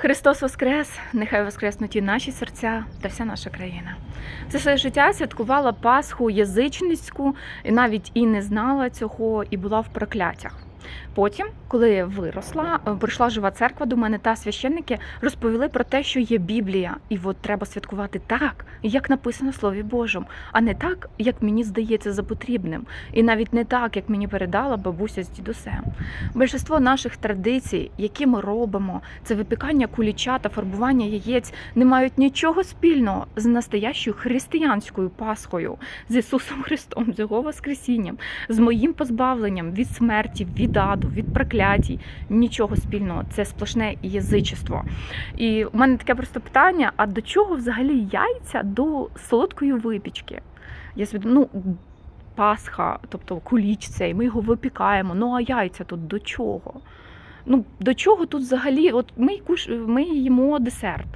Христос Воскрес! Нехай воскреснуть і наші серця та вся наша країна. Все своє життя святкувала Пасху язичницьку, навіть і не знала цього, і була в прокляттях. Потім, коли виросла, е, прийшла жива церква до мене та священники розповіли про те, що є Біблія, і от треба святкувати так, як написано в Слові Божому, а не так, як мені здається за потрібним, і навіть не так, як мені передала бабуся з дідусем. Більшість наших традицій, які ми робимо, це випікання куліча та фарбування яєць, не мають нічого спільного з настоящою християнською Пасхою, з Ісусом Христом, з Його Воскресінням, з моїм позбавленням від смерті, від аду, від проклятій. Нічого спільного, це сплошне язичество. І у мене таке просто питання: а до чого взагалі яйця до солодкої випічки? Я собі ну. Пасха, тобто куліч цей, ми його випікаємо. Ну а яйця тут до чого? Ну, до чого тут взагалі? От ми, куш... ми їмо десерт,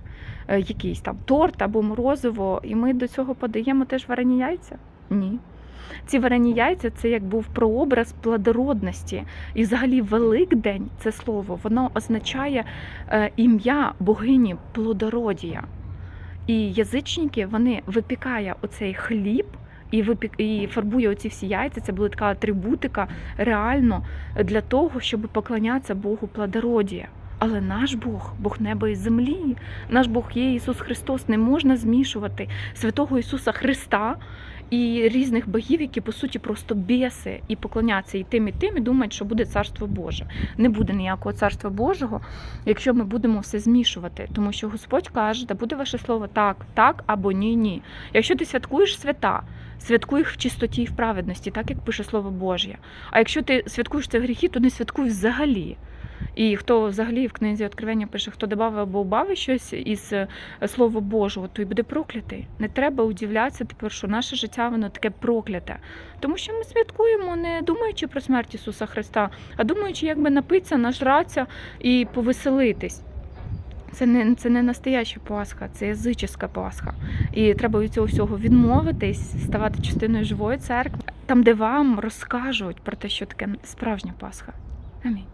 е, якийсь там торт або морозиво, і ми до цього подаємо теж варені яйця? Ні. Ці варені яйця це як був прообраз плодородності. І взагалі Великдень це слово, воно означає е, ім'я богині плодородія. І язичники вони випікає оцей хліб і випік і фарбує оці всі яйця. Це була така атрибутика реально для того, щоб поклонятися Богу плодородія. Але наш Бог, Бог неба і землі, наш Бог є Ісус Христос. Не можна змішувати святого Ісуса Христа і різних богів, які по суті просто біси і поклоняться і тим, і тим, і думають, що буде царство Боже. Не буде ніякого царства Божого, якщо ми будемо все змішувати. Тому що Господь каже, да буде ваше слово так, так або ні, ні. Якщо ти святкуєш свята, святкуй їх в чистоті і в праведності, так як пише Слово Божє. А якщо ти святкуєш це гріхи, то не святкуй взагалі. І хто взагалі в книзі Откровення пише, хто додав або убавив щось із е, Слова Божого, той буде проклятий. Не треба удивлятися тепер, що наше життя воно таке прокляте. Тому що ми святкуємо, не думаючи про смерть Ісуса Христа, а думаючи, як би напитися, нажратися і повеселитись. Це не це не настояща Пасха, це язичська Пасха. І треба від цього всього відмовитись, ставати частиною живої церкви, там, де вам розкажуть про те, що таке справжня Пасха. Амінь.